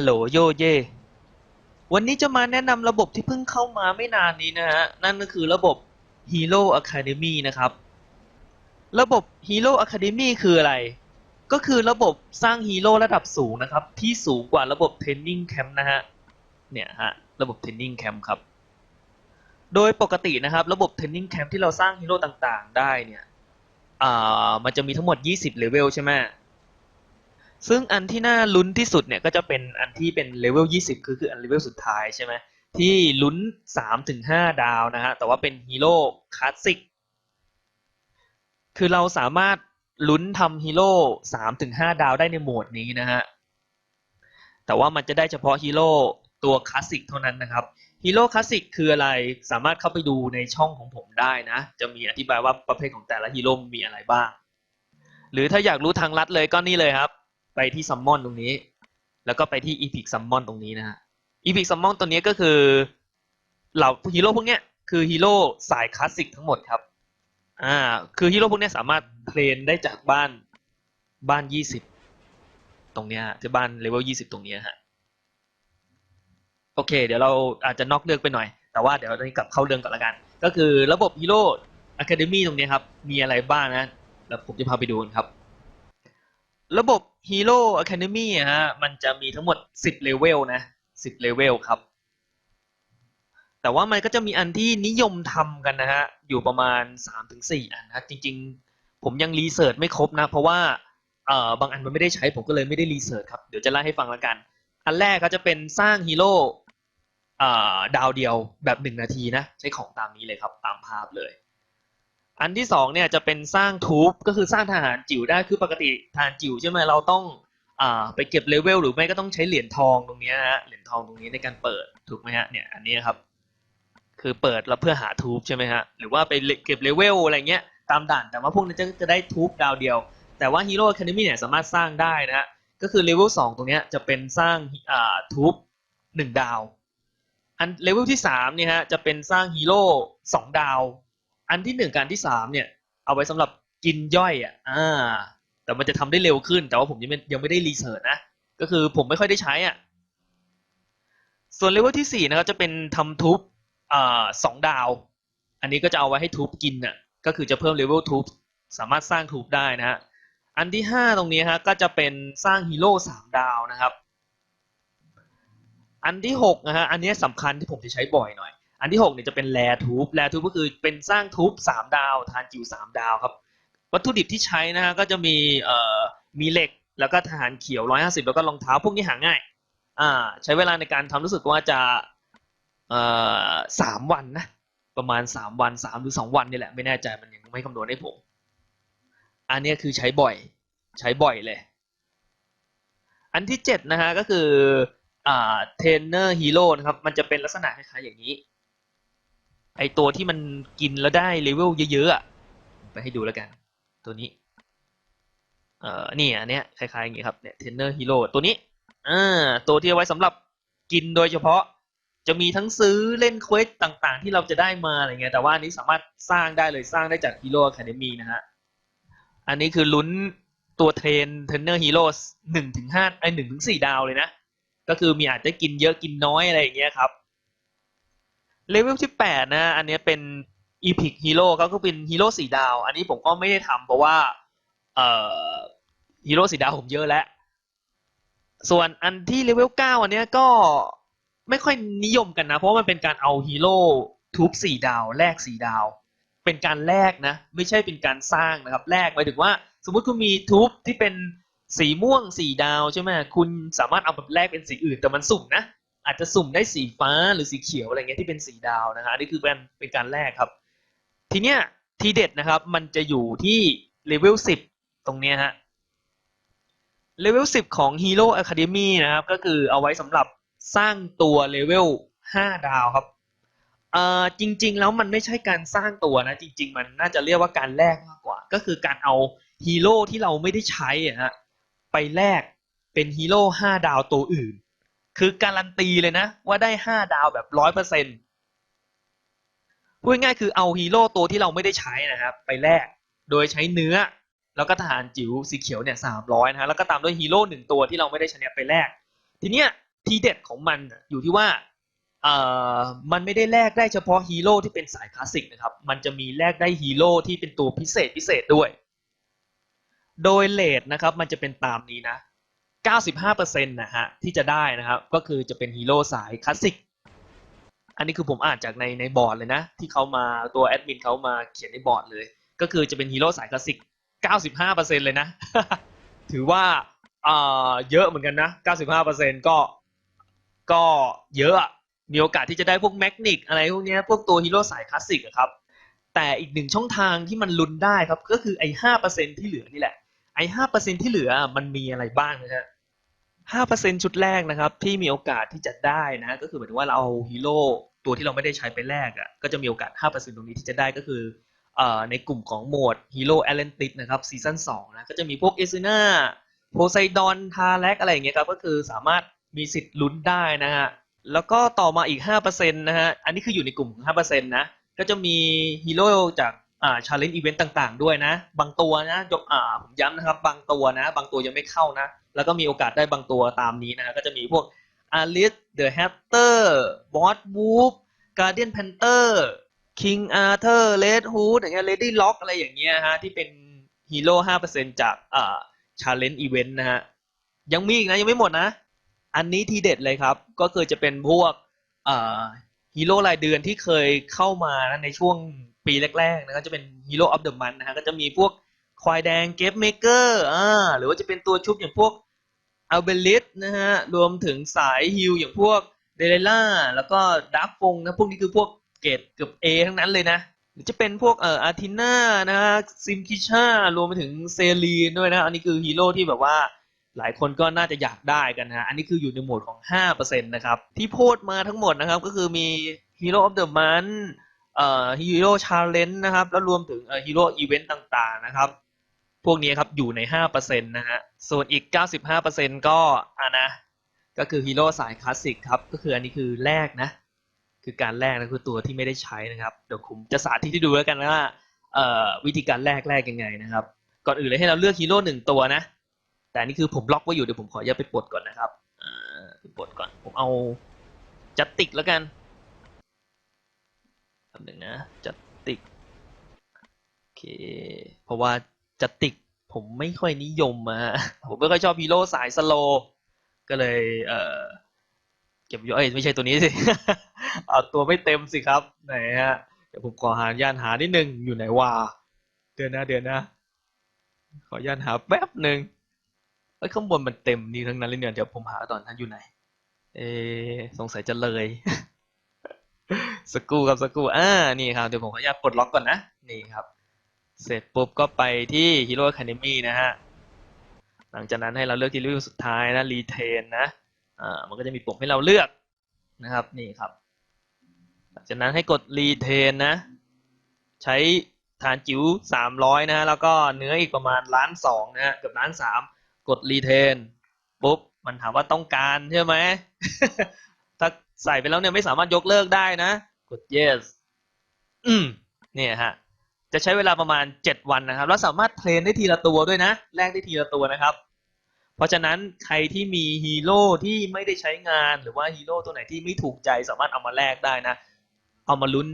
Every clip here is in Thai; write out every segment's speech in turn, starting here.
ฮัลโหลโยเย วันนี้จะมาแนะนำระบบที่เพิ่งเข้ามาไม่นานนี้นะฮะ นั่นก็คือระบบ Hero Academy นะครับ ระบบ Hero Academy คืออะไร ก็คือระบบสร้างฮีโร่ระดับสูงนะครับ ที่สูงกว่าระบบ Training Camp นะฮะ เนี่ยฮะ ระบบ Training Camp ครับ โดยปกตินะครับ ระบบ Training Camp ที่เราสร้างฮีโร่ต่างๆ ได้เนี่ย อ่า มันจะมีทั้งหมด 20เลเวลใช่ไหม ซึ่งอันที่น่าลุ้นที่สุดเนี่ยก็จะเป็นอันที่เป็นเลเวล 20 คือคืออันเลเวลสุดท้ายใช่ไหมที่ลุ้น 3-5 ดาวนะฮะแต่ว่าเป็นฮีโร่คลาสสิกคือเราสามารถลุ้นทำฮีโร่3-5 ดาวได้ในโหมดนี้นะฮะแต่ว่ามันจะได้เฉพาะฮีโร่ตัวคลาสสิกเท่านั้นนะครับฮีโร่คลาสสิกคืออะไรสามารถเข้าไปดูในช่องของผมได้นะ จะมีอธิบายว่าประเภทของแต่ละฮีโร่มีอะไรบ้าง หรือถ้าอยากรู้ทางลัดเลยก็นี่เลยครับ ไปที่ซัมมอนตรงนี้ แล้วก็ไปที่อีพิกซัมมอนตรงนี้นะฮะอีพิกซัมมอนตัวนี้ก็คือเหล่าฮีโร่พวกเนี้ยคือฮีโร่สายคลาสสิกทั้งหมดครับ อ่า คือฮีโร่พวกเนี้ยสามารถเทรนได้จากบ้านบ้านยี่สิบตรงเนี้ยฮะที่บ้านเลเวลยี่สิบตรงเนี้ยฮะ โอเค เดี๋ยวเราอาจจะนอกเรื่องไปหน่อย แต่ว่าเดี๋ยวเรากลับเข้าเรื่องก่อนละกัน ก็คือระบบฮีโร่อะคาเดมี่ตรงนี้ครับ มีอะไรบ้างนะ แล้วผมจะพาไปดูกันครับ ระบบ Hero Academy อะฮะมันจะมีทั้งหมด 10 เลเวลนะ 10 เลเวลครับ แต่ว่ามันก็จะมีอันที่นิยมทำกันนะฮะ อยู่ประมาณ 3-4 อันนะจริง ๆ ผมยังรีเสิร์ชไม่ครบนะ เพราะว่าเอ่อบางอันมันไม่ได้ใช้ผมก็เลยไม่ได้รีเสิร์ชครับ เดี๋ยวจะเล่าให้ฟังแล้วกัน อันแรกก็จะเป็นสร้างฮีโร่เอ่อดาวเดียวแบบ1นาทีนะ ใช้ของตามนี้เลยครับ ตามภาพเลย อันที่สองเนี่ยจะเป็นสร้างทูบก็คือสร้างทหารจิ๋วได้คือปกติทหารจิ๋วใช่ไหมเราต้องอ่าไปเก็บเลเวลหรือไม่ก็ต้องใช้เหรียญทองตรงนี้นะฮะเหรียญทองตรงนี้ในการเปิดถูกไหมฮะเนี่ยอันนี้ครับ คือเปิดแล้วเพื่อหาทูบใช่ไหมฮะหรือว่าไปเก็บเลเวลอะไรเงี้ยตามด่านแต่ว่าพวกนั้นจะจะได้ทูบดาวเดียว แต่ว่าฮีโร่ a ค a เดมี่เนี่ยสามารถสร้างได้นะฮะก็คือเลเวลสองตรงนี้จะเป็นสร้างอ่าทูบหนึ่งดาว อันเลเวลที่สามเนี่ยฮะจะเป็นสร้างฮีโร่สองดาว อันที่หนึ่งกับอันที่สามเนี่ย เอาไว้สำหรับกินย่อยอะอ่า แต่มันจะทำได้เร็วขึ้น แต่ว่าผมยังไม่ยังไม่ได้รีเสิร์ชนะ ก็คือผมไม่ค่อยได้ใช้อะ ส่วนเลเวลที่สี่นะครับจะเป็นทำทุบอ่าสองดาว อันนี้ก็จะเอาไว้ให้ทุบกินอะ ก็คือจะเพิ่มเลเวลทุบสามารถสร้างทุบได้นะฮะ อันที่ห้าตรงนี้ฮะก็จะเป็นสร้างฮีโร่สามดาวนะครับ อันที่หกนะฮะ อันนี้สำคัญที่ผมจะใช้บ่อยหน่อย อันที่หกเนี่ยจะเป็นแรทูบแรทูบก็คือเป็นสร้างทูบสามดาวทานจิ๋วสามดาวครับ วัตถุดิบที่ใช้นะฮะก็จะมีเอ่อมีเหล็กแล้วก็ทหารเขียวร้อยห้าสิบแล้วก็รองเท้าพวกนี้หาง่ายอ่าใช้เวลาในการทำรู้สึกว่าจะเอ่อสามวันนะประมาณสามวันสามหรือสองวันนี่แหละไม่แน่ใจมันยังไม่คำนวณให้ผมอันนี้คือใช้บ่อยใช้บ่อยเลย อันที่เจ็ดนะฮะก็คืออ่าเทรนเนอร์ฮีโร่นะครับมันจะเป็นลักษณะคล้ายๆอย่างนี้ ไอตัวที่มันกินแล้วได้เลเวลเยอะๆอะไปให้ดูแล้วกัน ตัวนี้ เอ่อนี่อันเนี้ยคล้ายๆอย่างงี้ครับเนี่ยเทรนเนอร์ฮีโร่ตัวนี้อ่าตัวที่เอาไว้สำหรับกินโดยเฉพาะจะมีทั้งซื้อเล่นเควสต่างๆ ที่เราจะได้มาอะไรเงี้ยแต่ว่าอันนี้สามารถสร้างได้เลยสร้างได้จากฮีโร่อะคาเดมีนะฮะ อันนี้คือลุ้นตัวเทรนเทรนเนอร์ฮีโร่หนึ่งถึงห้าไอหนึ่งถึงสี่ดาวเลยนะ ก็คือมีอาจจะกินเยอะกินน้อยอะไรอย่างเงี้ยครับ เลเวลที่แปดนะอันนี้เป็นอีพิกฮีโร่ก็คือเป็นฮีโร่สีดาว อันนี้ผมก็ไม่ได้ทำเพราะว่า เอ่อฮีโร่สีดาวผมเยอะแล้ว ส่วนอันที่เลเวลเก้าอันเนี้ยก็ไม่ค่อยนิยมกันนะ เพราะมันเป็นการเอาฮีโร่ทูบสี่ดาวแลกสี่ดาว เป็นการแลกนะ ไม่ใช่เป็นการสร้างนะครับแลกหมายถึงว่า สมมุติคุณมีทูบที่เป็นสีม่วงสี่ดาวใช่ไหมคุณสามารถเอาแบบแลกเป็นสีอื่นแต่มันสุ่มนะ อาจจะสุ่มได้สีฟ้าหรือสีเขียวอะไรเงี้ยที่เป็นสีดาวนะฮะอันนี่คือเป็นเป็นการแลกครับ ทีเนี้ยทีเด็ดนะครับ มันจะอยู่ที่เลเวลสิบตรงเนี้ยฮะเลเวลสิบของ Hero Academy นะครับ ก็คือเอาไว้สำหรับสร้างตัวเลเวลห้าดาวครับเอ่อจริง ๆ แล้วมันไม่ใช่การสร้างตัวนะ จริง ๆ มันน่าจะเรียกว่าการแลกมากกว่า ก็คือการเอาฮีโร่ที่เราไม่ได้ใช้อะฮะไปแลกเป็นฮีโร่ห้าดาวตัวอื่น คือการันตีเลยนะ ว่าได้ห้าดาวแบบร้อยเปอร์เซ็นต์พูดง่ายๆคือเอาฮีโร่ตัวที่เราไม่ได้ใช้นะครับ ไปแลกโดยใช้เนื้อ แล้วก็ทหารจิ๋วสีเขียวเนี่ยสามร้อยนะฮะแล้วก็ตามด้วยฮีโร่หนึ่งตัวที่เราไม่ได้ใช้เนี่ยไปแลกทีเนี้ยทีเด็ดของมันอยู่ที่ว่าเอ่อมันไม่ได้แลกได้เฉพาะฮีโร่ที่เป็นสายคลาสสิกนะครับ มันจะมีแลกได้ฮีโร่ที่เป็นตัวพิเศษพิเศษด้วย โดยเลทนะครับ มันจะเป็นตามนี้นะ 95%นะฮะที่จะได้นะครับ ก็คือจะเป็นฮีโร่สายคลาสสิก อันนี้คือผมอ่านจากในในบอร์ดเลยนะ ที่เขามาตัวแอดมินเขามาเขียนในบอร์ดเลย ก็คือจะเป็นฮีโร่สายคลาสสิก 95%เลยนะ ถือว่าเอ่อเยอะเหมือนกันนะ 95%ก็ก็เยอะมีโอกาสที่จะได้พวกแมกนิกอะไรพวกเนี้ยพวกตัวฮีโร่สายคลาสสิกครับ แต่อีกหนึ่งช่องทางที่มันลุ้นได้ครับ ก็คือไอ้5%ที่เหลือนี่แหละ ห้าเปอร์เซ็นที่เหลือมันมีอะไรบ้างนะฮะห้าเปอร์เซ็นชุดแรกนะครับ ที่มีโอกาสที่จะได้นะก็คือหมายถึงว่าเราเอาฮีโร่ตัวที่เราไม่ได้ใช้ไปแลกอะก็จะมีโอกาสห้าเปอร์เซ็นตรงนี้ที่จะได้ก็คือเอ่อในกลุ่มของโหมดฮีโร่แอตแลนติสนะครับซีซั่นสองนะก็จะมีพวกเอซิน่าโพไซดอนทาแลกอะไรอย่างเงี้ยครับก็คือสามารถมีสิทธิ์ลุ้นได้นะฮะแล้วก็ต่อมาอีกห้าเปอร์เซ็นนะฮะอันนี้คืออยู่ในกลุ่มของห้าเปอร์เซ็นนะก็จะมีฮีโร่จาก ชาเลนจ์อีเวนต์ต่างๆ ด้วยนะ บางตัวนะอ่าผมย้ำนะครับ บางตัวนะ บางตัวยังไม่เข้านะ แล้วก็มีโอกาสได้บางตัวตามนี้นะก็จะมีพวกอาริสเดอะแฮปเตอร์บอสวูฟการเดียนแพนเตอร์คิงอาร์เธอร์เลดฮูดอย่างเงี้ยเลดี้ล็อกอะไรอย่างเงี้ยฮะที่เป็นฮีโร่ห้าเปอร์เซ็นจากอ่าชาเลนจ์อีเวนต์นะฮะยังมีอีกนะ ยังไม่หมดนะ อันนี้ทีเด็ดเลยครับ ก็คือจะเป็นพวกอ่าฮีโร่รายเดือนที่เคยเข้ามานะในช่วง ปีแรกๆนะก็จะเป็นฮีโร่ออฟเดอะมันนะฮะก็จะมีพวกควายแดงเกฟเมเกอร์อ่าหรือว่าจะเป็นตัวชุบอย่างพวกอัลเบลิสนะฮะรวมถึงสายฮิลอย่างพวกเดเรล่าแล้วก็ดาร์ฟฟงนะพวกนี้คือพวกเกรดเกือบเอทั้งนั้นเลยนะหรือจะเป็นพวกเอ่ออาร์ทิน่านะฮะซิมคิช่ารวมไปถึงเซรีนด้วยนะอันนี้คือฮีโร่ที่แบบว่าหลายคนก็น่าจะอยากได้กันนะฮะอันนี้คืออยู่ในโหมดของ 5%นะครับ ที่พูดมาทั้งหมดนะครับ ก็คือมี Hero of the Month เอ่อ Hero Challenge นะครับ แล้วรวมถึงเอ่อ Hero Event ต่างๆนะครับ พวกนี้ครับอยู่ใน 5%นะฮะ ส่วนอีก 95%ก็อะนะ ก็คือฮีโร่สายคลาสสิกครับ ก็คืออันนี้คือแรกนะ คือการแรกนะคือตัวที่ไม่ได้ใช้นะครับ เดี๋ยวผมจะสาธิตให้ดูแล้วกันว่าวิธีการแรกแรกยังไงนะครับ ก่อนอื่นเลยให้เราเลือกฮีโร่หนึ่งตัวนะ แต่อันนี่คือผมล็อกไว้อยู่เดี๋ยวผมขออนุญาตไปปลดก่อนนะครับปลดก่อน ผมเอาจัดติกแล้วกัน คำหนึ่งนะจัดติกโอเคเพราะว่าจัดติกผมไม่ค่อยนิยมอะฮะผมไม่ค่อยชอบฮีโร่สายสโล ก็เลยเออเก็บไว้เอ้ยไม่ใช่ตัวนี้สิเอาตัวไม่เต็มสิครับไหนฮะเดี๋ยวผมขอหาย่านหานิดนึงอยู่ไหนวะเดือนนะเดือนนะ ขอย่านหาแป๊บหนึ่งเอ้ยข้างบนมันเต็มนี่ทั้งนั้นเลยเนี่ยเดี๋ยวผมหาตอนท่านอยู่ไหน เอสงสัยจะเลย สกครูครับสกครูอ่านี่ครับเดี๋ยวผมขออนุญาตปลดล็อกก่อนนะนี่ครับ เสร็จปุ๊บก็ไปที่ Hero Academy นะฮะหลังจากนั้นให้เราเลือกที่รีวิวสุดท้ายนะรีเทนนะอ่ามันก็จะมีปุ่มให้เราเลือกนะครับนี่ครับ หลังจากนั้นให้กดรีเทนนะ ใช้ฐานจิ๋วสามร้อยนะฮะแล้วก็เนื้ออีกประมาณล้านสองนะฮะเกือบล้านสามกดรีเทนปุ๊บมันถามว่าต้องการใช่ไหมถ้าใส่ไปแล้วเนี่ยไม่สามารถยกเลิกได้นะ กด yes อืมเนี่ยฮะ จะใช้เวลาประมาณ 7 วันนะครับ แล้วสามารถเทรนได้ทีละตัวด้วยนะ แลกได้ทีละตัวนะครับ เพราะฉะนั้นใครที่มีฮีโร่ที่ไม่ได้ใช้งานหรือว่าฮีโร่ตัวไหนที่ไม่ถูกใจสามารถเอามาแลกได้นะ เอามาลุ้น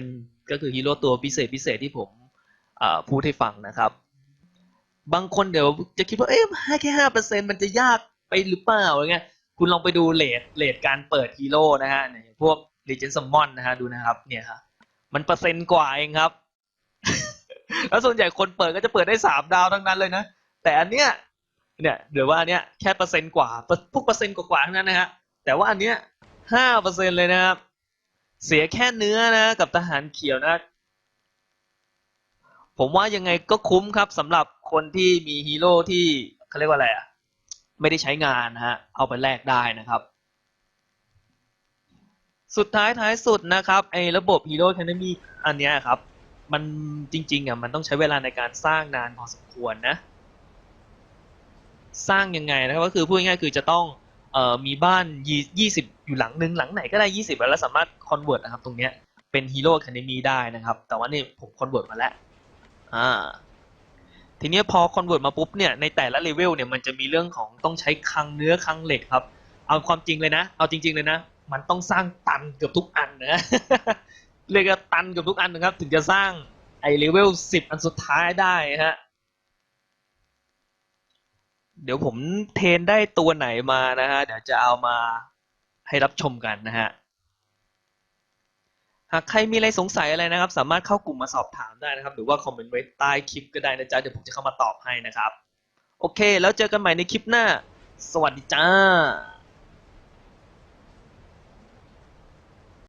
5%ก็คือฮีโร่ตัวพิเศษพิเศษที่ผมพูดให้ฟังนะครับ บางคนเดี๋ยวจะคิดว่า เอ๊ะให้แค่ห้าเปอร์เซ็นมันจะยากไปหรือเปล่าอะไรเงี้ย คุณลองไปดูเลทเลทการเปิดฮีโร่นะฮะพวก เนี่ยพวก Legend Summon นะฮะดูนะครับ เนี่ยครับมันเปอร์เซ็นต์กว่าเองครับ แล้วส่วนใหญ่คนเปิดก็จะเปิดได้สามดาวทั้งนั้นเลยนะ แต่อันเนี้ยเนี่ยหรือว่าอันเนี้ยแค่เปอร์เซ็นต์กว่าพวกเปอร์เซ็นต์กว่าๆทั้งนั้นนะฮะแต่ว่าอันเนี้ยห้าเปอร์เซ็นเลยนะครับ เสียแค่เนื้อนะ กับทหารเขียวนะ ผมว่ายังไงก็คุ้มครับสำหรับคนที่มีฮีโร่ที่เขาเรียกว่าอะไรอะ ไม่ได้ใช้งานนะฮะ เอาไปแลกได้นะครับ สุดท้ายท้ายสุดนะครับไอ้ระบบ Hero Academy อันเนี้ยครับ มันจริงๆอะมันต้องใช้เวลาในการสร้างนานพอสมควรนะ สร้างยังไงนะครับก็คือพูดง่ายๆคือจะต้องเอ่อมีบ้านยี่สิบอยู่หลังนึงหลังไหนก็ได้ยี่สิบแล้วสามารถคอนเวิร์ตนะครับตรงเนี้ยเป็น Hero Academy ได้นะครับ แต่ว่านี่ผมคอนเวิร์ตมาแล้วอ่าทีนี้พอคอนเวิร์ตมาปุ๊บเนี่ยในแต่ละเลเวลเนี่ยมันจะมีเรื่องของต้องใช้คลังเนื้อคลังเหล็กครับเอาความจริงเลยนะ เอาจริง ๆเลยนะ มันต้องสร้างตันเกือบทุกอันนะเรียกว่าตันเกือบทุกอันนะครับ ถึงจะสร้างไอเลเวลสิบอันสุดท้ายได้ฮะ เดี๋ยวผมเทนได้ตัวไหนมานะฮะ เดี๋ยวจะเอามาให้รับชมกันนะฮะ หากใครมีอะไรสงสัยอะไรนะครับ สามารถเข้ากลุ่มมาสอบถามได้นะครับ หรือว่าคอมเมนต์ไว้ใต้คลิปก็ได้นะจ๊ะ เดี๋ยวผมจะเข้ามาตอบให้นะครับ โอเค แล้วเจอกันใหม่ในคลิปหน้า สวัสดีจ้า